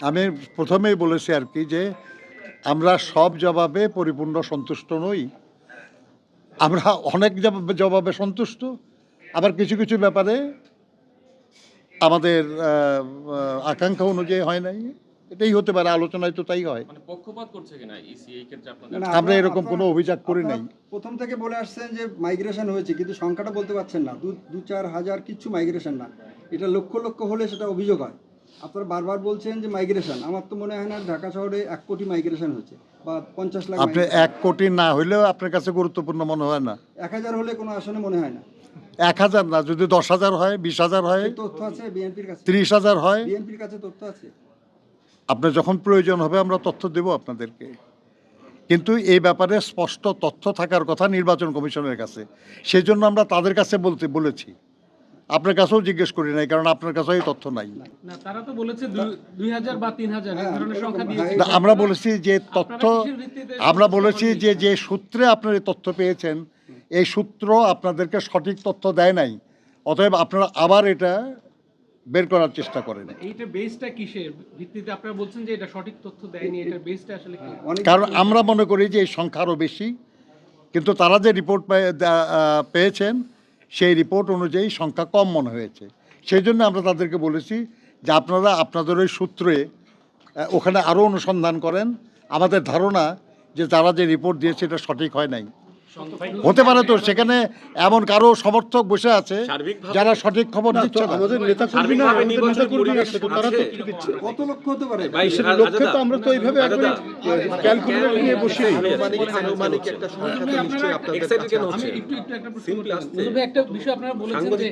আমি প্রথমেই বলেছি আর কি যে আমরা সব জবাবে পরিপূর্ণ সন্তুষ্ট নই। আমরা অনেক জবাবে- জবাবে সন্তুষ্ট। আবার কিছু কিছু ব্যাপারে আমাদের আকাঙ্ক্ষা অনুযায়ী হয় নাই। এটাই হতে পারে আলোচনায় তো তাই হয়। মানে না, আমরা এরকম কোনো অভিযোগ করি নাই। প্রথম থেকে বলে আসছেন যে মাইগ্রেশন হয়েছে কিন্তু সংখ্যাটা বলতে পারছেন না। দু দু চার হাজার কিচ্ছু মাইগ্রেশন না। এটা লক্ষ লক্ষ হলে সেটা অভিযোগ হয়। আপনারা বারবার বলছেন যে মাইগ্রেশন আমার তো মনে হয় না ঢাকা শহরে এক কোটি মাইগ্রেশন হয়েছে বা পঞ্চাশ লাখ আপনি এক কোটি না হইলেও আপনার কাছে গুরুত্বপূর্ণ মনে হয় না? এক হাজার হলে কোনো আসনে মনে হয় না। এক হাজার না যদি দশ হাজার হয় বিশ হাজার হয় তথ্য আছে বিএনপির কাছে। ত্রিশ হাজার হয়। বিএনপির কাছে তথ্য আছে। আপনার যখন প্রয়োজন হবে আমরা তথ্য দেব আপনাদেরকে। কিন্তু এই ব্যাপারে স্পষ্ট তথ্য থাকার কথা নির্বাচন কমিশনের কাছে। সেই জন্য আমরা তাদের কাছে বলতে বলেছি। আপনার কাছেও জিজ্ঞেস করি নাই কারণ আপনার কাছেও তথ্য নাই। আমরা বলেছি যে তথ্য আমরা বলেছি যে যে সূত্রে আপনার এই তথ্য পেয়েছেন এই সূত্র আপনাদেরকে সঠিক তথ্য দেয় নাই। অতএব আপনারা আবার এটা বের করার চেষ্টা করেন। এইটা বেসটা কিসের? ভিত্তিতে আপনারা বলছেন যে এটা সঠিক তথ্য দেয়নি এটার বেসটা আসলে কারণ আমরা মনে করি যে এই সংখ্যা আরও বেশি কিন্তু তারা যে রিপোর্ট পেয়েছেন সেই রিপোর্ট অনুযায়ী সংখ্যা কম মনে হয়েছে। সেই জন্য আমরা তাদেরকে বলেছি যে আপনারা আপনাদের ওই সূত্রে ওখানে আরও অনুসন্ধান করেন। আমাদের ধারণা যে তারা যে রিপোর্ট দিয়েছে, এটা সঠিক হয় নাই। হতে পারে তো সেখানে এমন কারও সমর্থক বসে আছে যারা সঠিক খবর দিচ্ছে আমাদের নেতা কর্মী না আমাদের নির্বাচন নেতা কর্মী আছে তো তারা দিচ্ছে কত লক্ষ হতে পারে? লক্ষ্যে তো আমরা তো এইভাবে একবারে ক্যালকুলেটর নিয়ে বসে। আনুমানিক আনুমানিক একটা সংখ্যা তো নিশ্চয়ই আপনাদের কাছে আছে। আমি একটু একটু একটা প্রশ্ন একটা বিষয় আপনারা বলেছেন যে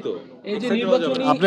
এই যে নির্বাচনী আপনি